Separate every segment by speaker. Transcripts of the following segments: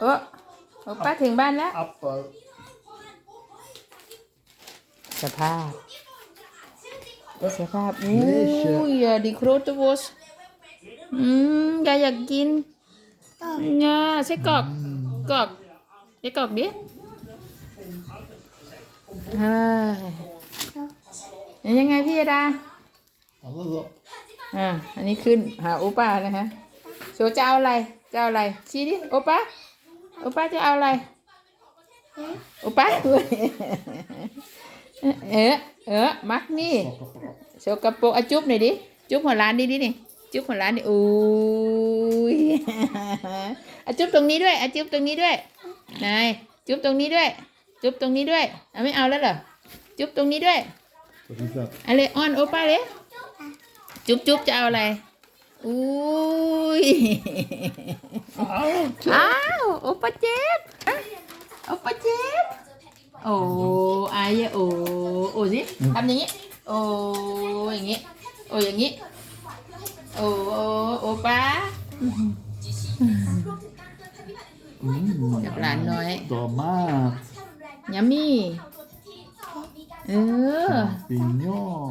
Speaker 1: เออโอป้าถึงบ้านแล้ว
Speaker 2: Appel.
Speaker 1: สภาพสภาพอู้ยดีโครตวสอืมยายอยากกินเนี่ยใส่กรอกกรอกใส่กรอกดิเฮ้ยยังไงพี่ดา
Speaker 2: Alles op.
Speaker 1: อ่าอันนี้ขึ้นหาโอป้านะฮะ โชว์จะเอาอะไร จะเอาอะไร ชี้ดิ โอป้าโอป้าจะเอาอะไร โอป้าเออ เออ มักนี่โชว์กระโปรงอะจุ๊บหน่อยดิ จุ๊บหัวร้านดิดินี่ จุ๊บหัวร้านดิอุ้ยอะจุ๊บตรงนี้ด้วยอะจุ๊บตรงนี้ด้วย นาย จุ๊บตรงนี้ด้วย จุ๊บตรงนี้ด้วยอะไม่เอาแล้วเหรอ จุ๊บตรงนี้ด้วย
Speaker 2: Wat is dat?
Speaker 1: อะไรอ้อนโอป้าเลย จุ๊บจุ๊บจะเอาอะไร อุ้ย อ้าว โอป้าเจ็บโอป้าเจ็บโอ้อายอะโอ้โอ้สิทำอย่างนี้ โอ้อย่างนี้ โอ้อย่างนี้ โอ้โอ้โอป้ากับหลานน้อย
Speaker 2: Tomaat.
Speaker 1: ยัมมี่เออ
Speaker 2: Champignon.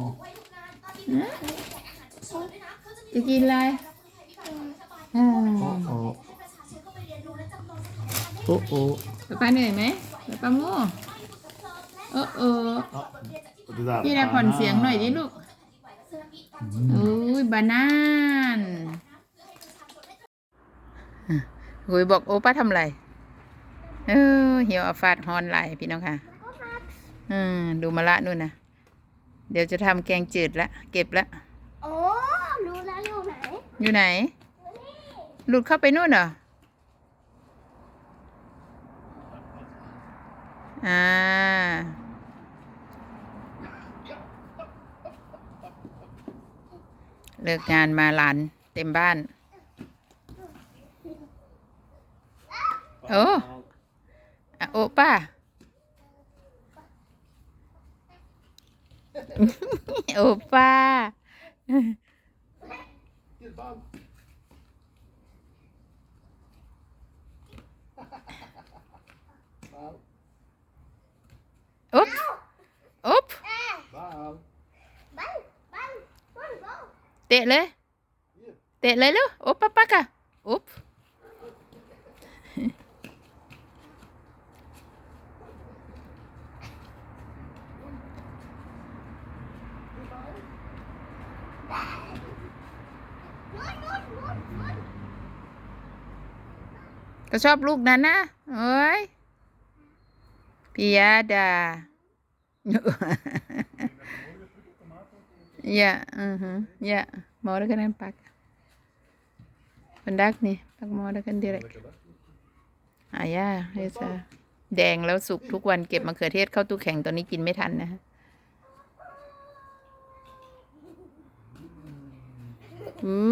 Speaker 1: จะกินอะไรอ่า
Speaker 2: Oh oh. Oh oh.
Speaker 1: ป๊าป้าเหนื่อยไหมป๊าป้าโม่เออเออ
Speaker 2: Wat is dat?
Speaker 1: พี่ดาผ่อนเสียงหน่อยดิลูกอุ้ยบานานหุยบอกโอป้าทำอะไรเออเหี่ยวอาฟาดฮอนไหลายพี่น้องค่ะอืมดูมาละนู่นนะเดี๋ยวจะทำแกงจืดละเก็บละ
Speaker 3: โอ้ รู้แล้วอยู่ไหน
Speaker 1: อยู่ไหน หลุดเข้าไปนู่นเหรอ อ่า เลิกงานมาหลานเต็มบ้าน โอ้อะโอป้าโอป้า อุ๊บอุ๊บ
Speaker 2: Bal.
Speaker 3: บ้านบ้าน ก็ชอบลูกนั้
Speaker 1: นนะเอ้ยพิยาดาอย่าอือฮึอย่ามอด้วยกันปักบันดักนี่ปักมอด้กันเดียวเลยอะย่าเฮ้ยจ้าแดงแล้วสุกทุกวันเก็บมะเขือเทศเข้าตู้แข็งตอนนี้กินไม่ทันนะฮะอืม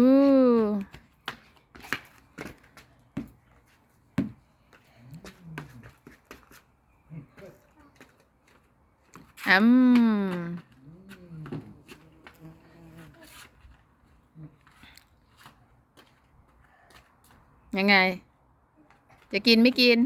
Speaker 1: ฮมยังไง จะกินไม่กิน